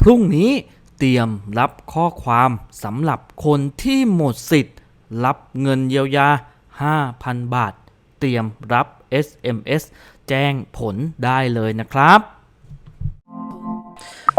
พรุ่งนี้เตรียมรับข้อความสำหรับคนที่หมดสิทธิ์ รับเงินเยียวยา 5,000 บาท เตรียมรับ SMS แจ้งผลได้เลยนะครับ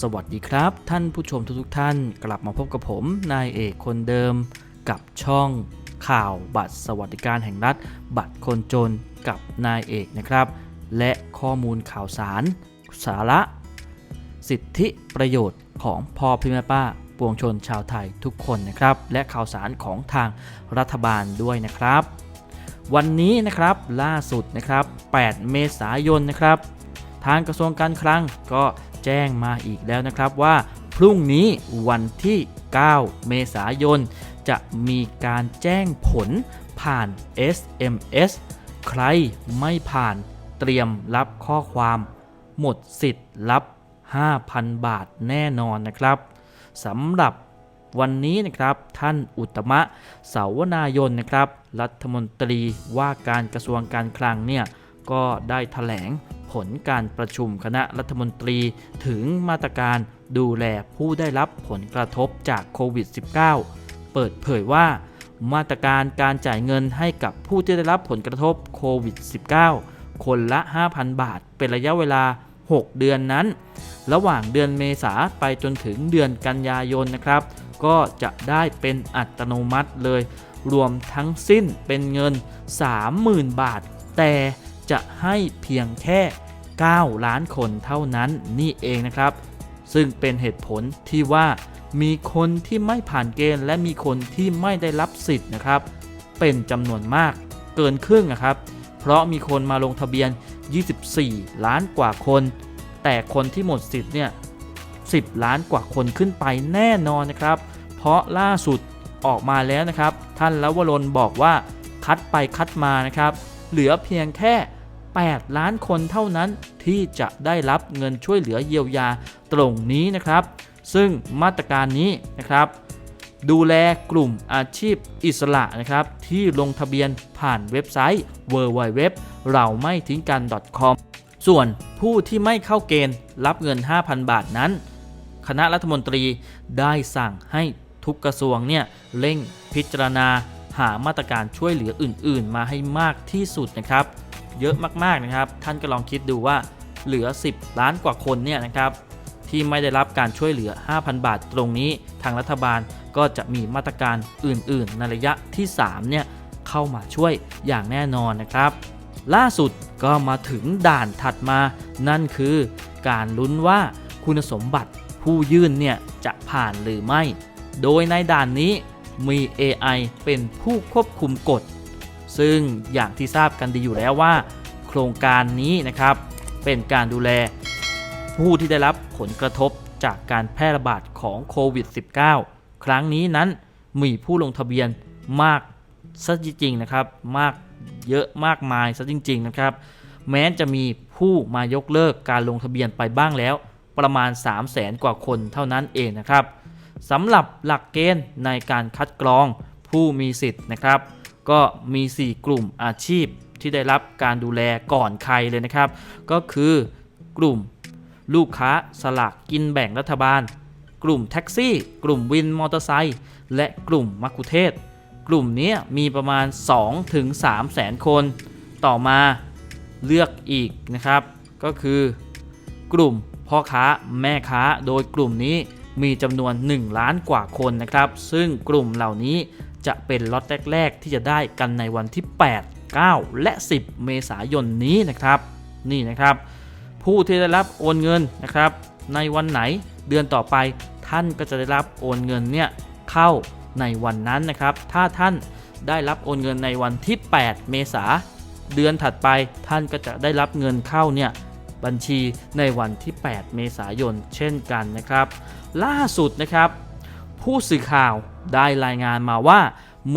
สวัสดีครับ ท่านผู้ชมทุกๆท่าน กลับมาพบกับผม นายเอกคนเดิม กับช่องข่าวบัตรสวัสดิการแห่งรัฐ บัตรคนจนกับนายเอกนะครับ และข้อมูลข่าวสาร สาระ สิทธิประโยชน์ของพ่อพี่แม่ป้าปวงชนชาวไทยทุกคนนะครับ และข่าวสารของทางรัฐบาลด้วยนะครับ วันนี้นะครับล่าสุดนะครับ 8 เมษายนนะครับ ทางกระทรวงการคลังก็ แจ้งมาอีกแล้วนะครับว่า พรุ่งนี้วันที่ 9 เมษายน จะมีการแจ้งผลผ่าน SMS ใครไม่ผ่านเตรียมรับข้อความ หมดสิทธิ์รับ 5,000 บาทแน่นอนนะครับสำหรับวันนี้นะครับท่านอุตมะเสาวนายนนะครับ รัฐมนตรีว่าการกระทรวงการคลังเนี่ย ก็ได้ถแถลงผลการประชุมคณะรัฐมนตรีถึงมาตรการดูแลผู้ได้รับผลกระทบจากโควิด -19 เปิดเผยว่า มาตรการการจ่ายเงินให้กับผู้ที่ได้รับผลกระทบโควิด -19 คนละ 5,000 บาท เป็นระยะเวลา 6 เดือนนั้น ระหว่างเดือนเมษาไปจนถึงเดือนกันยายนนะครับ ก็จะได้เป็นอัตโนมัติเลย รวมทั้งสิ้นเป็นเงิน 30,000 บาท แต่ จะให้เพียงแค่ 9 ล้านคนเท่านั้นนี่เองนะครับ ซึ่งเป็นเหตุผลที่ว่ามีคนที่ไม่ผ่านเกณฑ์ และมีคนที่ไม่ได้รับสิทธิ์นะครับ เป็นจำนวนมากเกินครึ่งนะครับ เพราะมีคนมาลงทะเบียน 24 ล้านกว่าคน แต่คนที่หมดสิทธิ์เนี่ย10 ล้านกว่าคนขึ้นไปแน่นอนนะครับ เพราะล่าสุดออกมาแล้วนะครับ ท่านลวรนบอกว่าคัดไปคัดมานะครับ เหลือเพียงแค่ 8 ล้านคนเท่านั้นที่จะได้รับเงินช่วยเหลือเยียวยาตรงนี้นะครับ ซึ่งมาตรการนี้นะครับ ดูแลกลุ่มอาชีพอิสระนะครับ ที่ลงทะเบียนผ่านเว็บไซต์ www เราไม่ทิ้งกัน .com ส่วนผู้ที่ไม่เข้าเกณฑ์รับเงิน 5,000 บาทนั้น คณะรัฐมนตรีได้สั่งให้ทุกกระทรวงเนี่ยเร่งพิจารณาหามาตรการช่วยเหลืออื่น ๆ มาให้มากที่สุดนะครับ เยอะมากๆนะครับ ท่านก็ลองคิดดูว่าเหลือ 10 ล้านกว่าคนเนี่ยนะครับที่ไม่ได้รับการช่วยเหลือ 5,000 บาทตรงนี้ ทางรัฐบาลก็จะมีมาตรการอื่น ๆ ในระยะที่ 3 เนี่ยเข้ามาช่วยอย่างแน่นอนนะครับ ล่าสุดก็มาถึงด่านถัดมา นั่นคือการลุ้นว่าคุณสมบัติผู้ยื่นเนี่ยจะผ่านหรือไม่ โดยในด่านนี้มี AI เป็นผู้ควบคุมกฎ ซึ่งอย่างที่ทราบกันดีอยู่แล้วว่า โครงการนี้นะครับเป็นการดูแลผู้ที่ได้รับผลกระทบจากการแพร่ระบาดของโควิด -19 ครั้งนี้นั้นมีผู้ลงทะเบียนมากซะจริงๆนะครับ มากเยอะมากมายซะจริง ๆนะครับ แม้จะมีผู้มายกเลิกการลงทะเบียนไปบ้างแล้ว ประมาณ 3 0 0แสนกว่าคนเท่านั้นเองนะครับสำหรับหลักเกณฑ์ในการคัดกรองผู้มีสิทธิ์นะครับ ก็มี 4 กลุ่มอาชีพที่ได้รับการดูแลก่อนใครเลยนะครับ ก็คือกลุ่มลูกค้าสลากกินแบ่งรัฐบาล กลุ่มแท็กซี่ กลุ่มวินมอเตอร์ไซค์และกลุ่มมักคุเทศ กลุ่มนี้มีประมาณ 2-3ถึง3แสนคน ต่อมาเลือกอีกนะครับ ก็คือกลุ่มพ่อค้าแม่ค้าโดยกลุ่มนี้มีจำนวน 1 ล้านกว่าคนนะครับ ซึ่งกลุ่มเหล่านี้ จะเป็นล็อตแรก ๆ ที่จะได้กันในวันที่ 8 9 และ 10 เมษายนนี้นะครับ นี่นะครับ ผู้ที่ได้รับโอนเงินนะครับ ในวันไหนเดือนต่อไปท่านก็จะได้รับโอนเงินเนี่ยเข้าในวันนั้นนะครับ ถ้าท่านได้รับโอนเงินในวันที่ 8 เมษาเดือนถัดไปท่านก็จะได้รับเงินเข้าเนี่ยบัญชีในวันที่ 8 เมษายนเช่นกันนะครับ ล่าสุดนะครับ ผู้สื่อข่าวได้รายงานมาว่า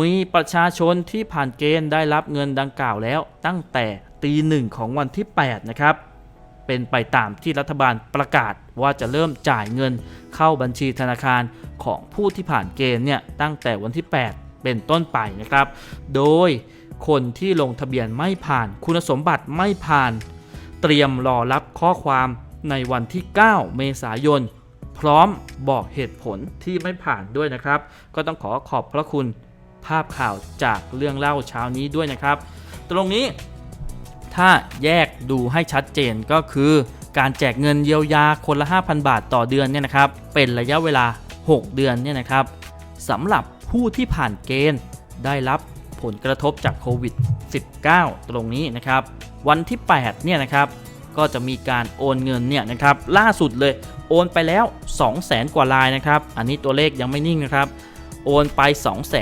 มีประชาชนที่ผ่านเกณฑ์ได้รับเงินดังกล่าวแล้ว ตั้งแต่ตีหนึ่งของวันที่ 8 นะครับ เป็นไปตามที่รัฐบาลประกาศว่าจะเริ่มจ่ายเงินเข้าบัญชีธนาคารของผู้ที่ผ่านเกณฑ์เนี่ยตั้งแต่วันที่ 8 เป็นต้นไปนะครับ โดยคนที่ลงทะเบียนไม่ผ่านคุณสมบัติไม่ผ่าน เตรียมรอรับข้อความในวันที่ 9 เมษายน พร้อมบอกเหตุผลที่ไม่ผ่านด้วยนะครับ ก็ต้องขอขอบพระคุณภาพข่าวจากเรื่องเล่าเช้านี้ด้วยนะครับ ตรงนี้ถ้าแยกดูให้ชัดเจนก็คือ การแจกเงินเยียวยาคนละ 5,000 บาทต่อเดือนเนี่ยนะครับ เป็นระยะเวลา 6 เดือนเนี่ยนะครับสำหรับผู้ที่ผ่านเกณฑ์ได้รับผลกระทบจากโควิด -19 ตรงนี้นะครับ วันที่ 8 เนี่ยนะครับ ก็จะมีการโอนเงินเนี่ยนะครับ ล่าสุดเลย โอนไปแล้ว 200,000 กว่าลายนะครับ อันนี้ตัวเลขยังไม่นิ่งนะครับ โอนไป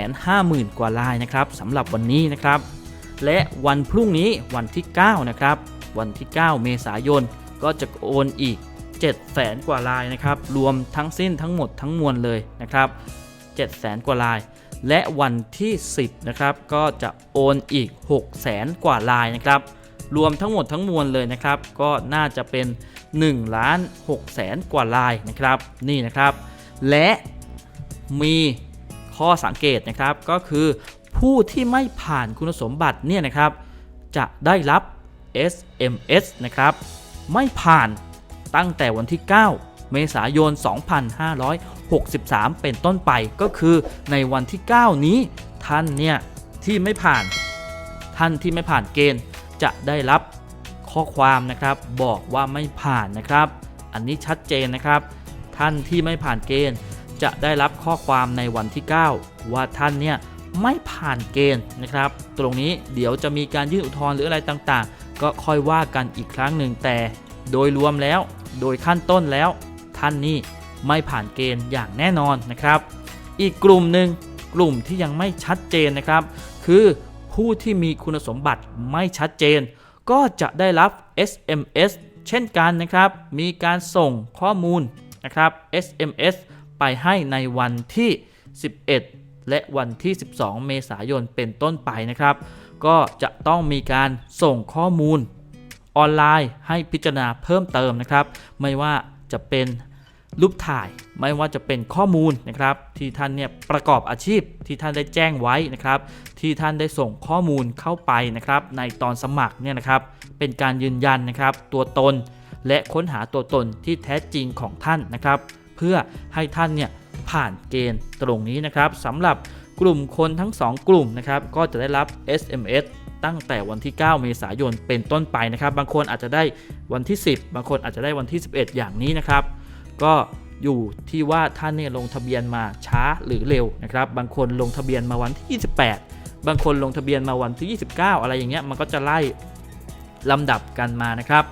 250,000 กว่าลายนะครับสำหรับวันนี้นะครับ และวันพรุ่งนี้วันที่ 9 นะครับ วันที่ 9 เมษายน ก็จะโอนอีก 700,000 กว่าลายนะครับ รวมทั้งสิ้นทั้งหมดทั้งมวลเลยนะครับ 700,000 กว่าลาย และวันที่ 10 นะครับ ก็จะโอนอีก 6 0 0 0 0 0 กว่าลายนะครับ รวมทั้งหมดทั้งมวลเลยนะครับ ก็น่าจะเป็น 1ล้าน6แสนกว่าลายนะครับนี่นะครับ และมีข้อสังเกตนะครับก็คือผู้ที่ไม่ผ่านคุณสมบัติเนี่ยนะครับ จะได้รับ SMS นะครับ ไม่ผ่านตั้งแต่วันที่ 9 เมษายน 2563 เป็นต้นไปก็คือในวันที่ 9 นี้ท่านเนี่ยที่ไม่ผ่าน ท่านที่ไม่ผ่านเกณฑ์จะได้รับ ข้อความนะครับ บอกว่าไม่ผ่านนะครับ อันนี้ชัดเจนนะครับ ท่านที่ไม่ผ่านเกณฑ์ จะได้รับข้อความในวันที่ 9 ว่าท่านเนี่ยไม่ผ่านเกณฑ์นะครับ ตรงนี้เดี๋ยวจะมีการยื่นอุทธรณ์หรืออะไรต่างๆ ก็ค่อยว่ากันอีกครั้งหนึ่งแต่ โดยรวมแล้ว โดยขั้นต้นแล้ว ท่านนี่ไม่ผ่านเกณฑ์อย่างแน่นอนนะครับ อีกกลุ่มหนึ่งกลุ่มที่ยังไม่ชัดเจนนะครับ คือผู้ที่มีคุณสมบัติไม่ชัดเจน ก็จะได้รับ SMS เช่นกันนะครับ มีการส่งข้อมูลนะครับ SMS ไปให้ในวันที่ 11 และวันที่ 12 เมษายนเป็นต้นไปนะครับ ก็จะต้องมีการส่งข้อมูลออนไลน์ให้พิจารณาเพิ่มเติมนะครับ ไม่ว่าจะเป็น รูปถ่ายไม่ว่าจะเป็นข้อมูลนะครับ ที่ท่านเนี่ยประกอบอาชีพที่ท่านได้แจ้งไว้นะครับ ที่ท่านได้ส่งข้อมูลเข้าไปนะครับ ในตอนสมัครเนี่ยนะครับ เป็นการยืนยันนะครับ ตัวตน และค้นหาตัวตนที่แท้จริงของท่านนะครับ เพื่อให้ท่านเนี่ยผ่านเกณฑ์ตรงนี้นะครับสำหรับกลุ่มคนทั้ง 2 กลุ่มนะครับ ก็จะได้รับ SMS ตั้งแต่วันที่ 9 เมษายนเป็นต้นไปนะครับ บางคนอาจจะได้วันที่ 10 บางคนอาจจะได้วันที่ 11 อย่างนี้นะครับ ก็อยู่ที่ว่าท่านเนี่ยลงทะเบียนมาช้าหรือเร็วนะครับ บางคนลงทะเบียนมาวันที่ 28 บางคนลงทะเบียนมาวันที่ 29 อะไรอย่างเงี้ยมันก็จะไล่ลำดับกันมานะครับ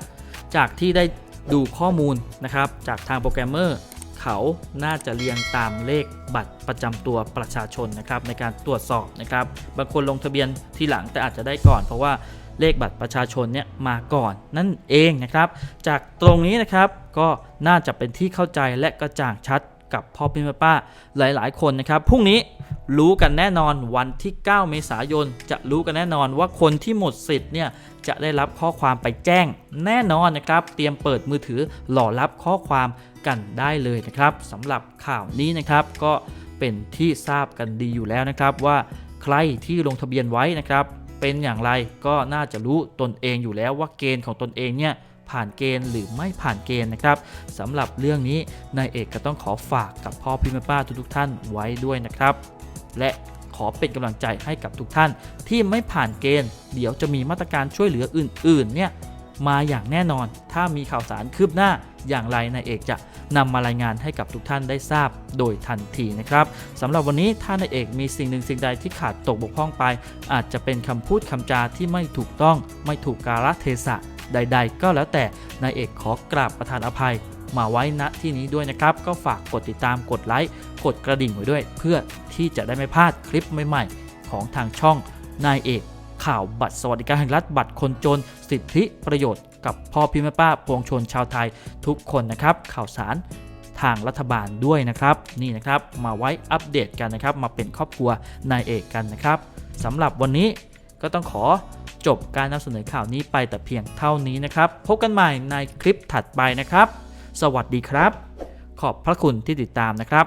จากที่ได้ดูข้อมูลนะครับ จากทางโปรแกรมเมอร์เขาน่าจะเรียงตามเลขบัตรประจำตัวประชาชนนะครับในการตรวจสอบนะครับ บางคนลงทะเบียนทีหลังแต่อาจจะได้ก่อน เพราะว่า เลขบัตรประชาชนเนี่ยมาก่อนนั่นเองนะครับ จากตรงนี้นะครับก็น่าจะเป็นที่เข้าใจและกระจ่างชัดกับพ่อพี่แม่ป้าหลายๆ คนนะครับพรุ่งนี้รู้กันแน่นอนวันที่ 9 เมษายน จะรู้กันแน่นอนว่าคนที่หมดสิทธิ์เนี่ยจะได้รับข้อความไปแจ้งแน่นอนนะครับ เตรียมเปิดมือถือหล่อรับข้อความกันได้เลยนะครับสำหรับข่าวนี้นะครับก็เป็นที่ทราบกันดีอยู่แล้วนะครับว่าใครที่ลงทะเบียนไว้นะครับ เป็นอย่างไรก็น่าจะรู้ตนเองอยู่แล้วว่าเกณฑ์ของตนเองเนี่ยผ่านเกณฑ์หรือไม่ผ่านเกณฑ์นะครับสำหรับเรื่องนี้นายเอกก็ต้องขอฝากกับพ่อพี่แม่ป้าทุกๆท่านไว้ด้วยนะครับ และขอเป็นกำลังใจให้กับทุกท่าน ที่ไม่ผ่านเกณฑ์ เดี๋ยวจะมีมาตรการช่วยเหลืออื่นๆเนี่ย มาอย่างแน่นอน ถ้ามีข่าวสารคืบหน้าอย่างไรนายเอกจะนำมารายงานให้กับทุกท่านได้ทราบโดยทันทีนะครับสำหรับวันนี้ถ้านายเอกมีสิ่งหนึ่งสิ่งใดที่ขาดตกบกพร่องไป อาจจะเป็นคำพูดคำจาที่ไม่ถูกต้อง ไม่ถูกกาลเทศะใด ๆ ก็แล้วแต่นายเอกขอกราบประทานอภัยมาไว้ณที่นี้ด้วยนะครับ ก็ฝากกดติดตามกดไลค์กดกระดิ่งไว้ด้วย เพื่อที่จะได้ไม่พลาดคลิปใหม่ ๆ ของทางช่องนายเอก ข่าวบัตรสวัสดิการแห่งรัฐบัตรคนจน สิทธิประโยชน์กับพ่อพี่แม่ป้าปวงชนชาวไทยทุกคนนะครับ ข่าวสารทางรัฐบาลด้วยนะครับ นี่นะครับมาไว้อัปเดตกันนะครับ มาเป็นครอบครัวนายเอกกันนะครับสำหรับวันนี้ก็ต้องขอจบการนำเสนอข่าวนี้ไปแต่เพียงเท่านี้นะครับ พบกันใหม่ในคลิปถัดไปนะครับ สวัสดีครับ ขอบพระคุณที่ติดตามนะครับ